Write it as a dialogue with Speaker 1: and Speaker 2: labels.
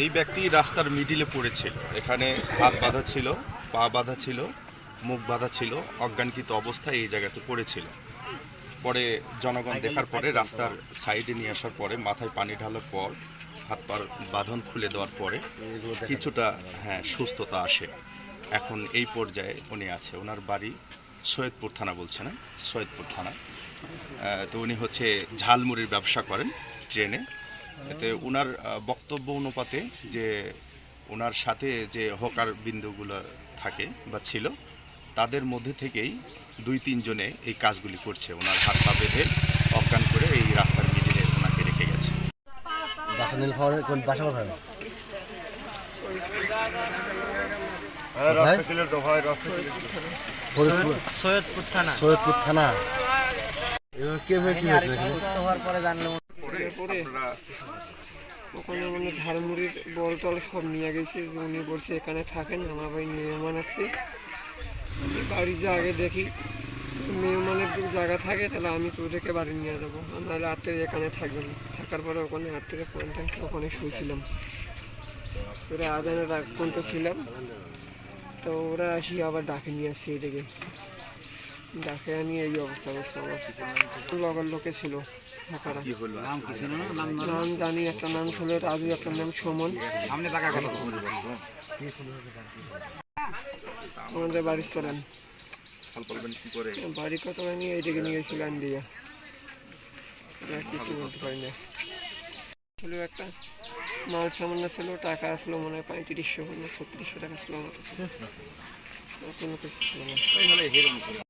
Speaker 1: এই ব্যক্তি রাস্তার মিডিলে পড়েছিল। এখানে হাত বাঁধা ছিল, পা বাঁধা ছিল, মুখ বাঁধা ছিল, অজ্ঞানকৃত অবস্থায় এই জায়গাতে পড়েছিল। পরে জনগণ দেখার পরে রাস্তার সাইডে নিয়ে আসার পরে মাথায় পানি ঢালার পর হাত পার বাঁধন খুলে দেওয়ার পরে কিছুটা হ্যাঁ সুস্থতা আসে। এখন এই পর্যায়ে উনি আছে। ওনার বাড়ি সৈয়দপুর থানা বলছে না? সৈয়দপুর থানা। তো উনি হচ্ছে ঝালমুড়ির ব্যবসা করেন ট্রেনে। এতে ওনার বক্তব্য অনুপাতে যে ওনার সাথে যে হকার বিন্দুগুলো থাকে বা ছিল তাদের মধ্যে থেকেই দুই তিনজনে এই কাজগুলি করছে। ওনার হাত পা বেঁধে অজ্ঞান করে এই রাস্তার মিডিলে ওনাকে রেখে গেছে।
Speaker 2: বাসা নীল খাওয়ারে কোন বাসা কোথায়?
Speaker 3: সৈয়দপুর থানা।
Speaker 2: সৈয়দপুর থানা। এবার কে
Speaker 3: হওয়ার পরে জানলাম।
Speaker 4: ওখানে মানে ঝালমুড়ির বল টল সব নিয়ে গেছে উনি বলছে এখানে থাকেন আমার ভাই মেহমান আসছে বাড়ি যে আগে দেখি মেহমানের যদি জায়গা থাকে তাহলে আমি তো তোদেরকে বাড়ি নিয়ে যাব। নাহলে রাত্রে এখানে থাকবেন থাকার পরে ওখানে রাত্রে পয়েন্ট ওখানে শুয়েছিলাম। ওরা আদানের রাগ পর্যন্ত ছিলাম। তো ওরা আসি আবার ডাকে নিয়ে আসছে এদিকে। ডাকে আনি এই অবস্থা করছে আমার। লগের লোকে ছিল
Speaker 3: নাম কি ছিল না? নাম
Speaker 4: নাম জানি একটা নাম ছিল রাজু একটা নাম সুমন।
Speaker 3: সামনে টাকা কথা
Speaker 4: আমাদের বাড়ির চলেন
Speaker 1: সাল বলবেন কি করে?
Speaker 4: বাড়ি কত নিয়ে এইদিকে নিয়ে গেছিলাম দিয়ে। কিছু বলতে পারি না। ছিল একটা মাল সামান্য ছিল টাকা আসলো মনে হয় পঁয়ত্রিশশো না ছত্রিশশো টাকা ছিল আমার কাছে। কোনো কিছু ছিল না।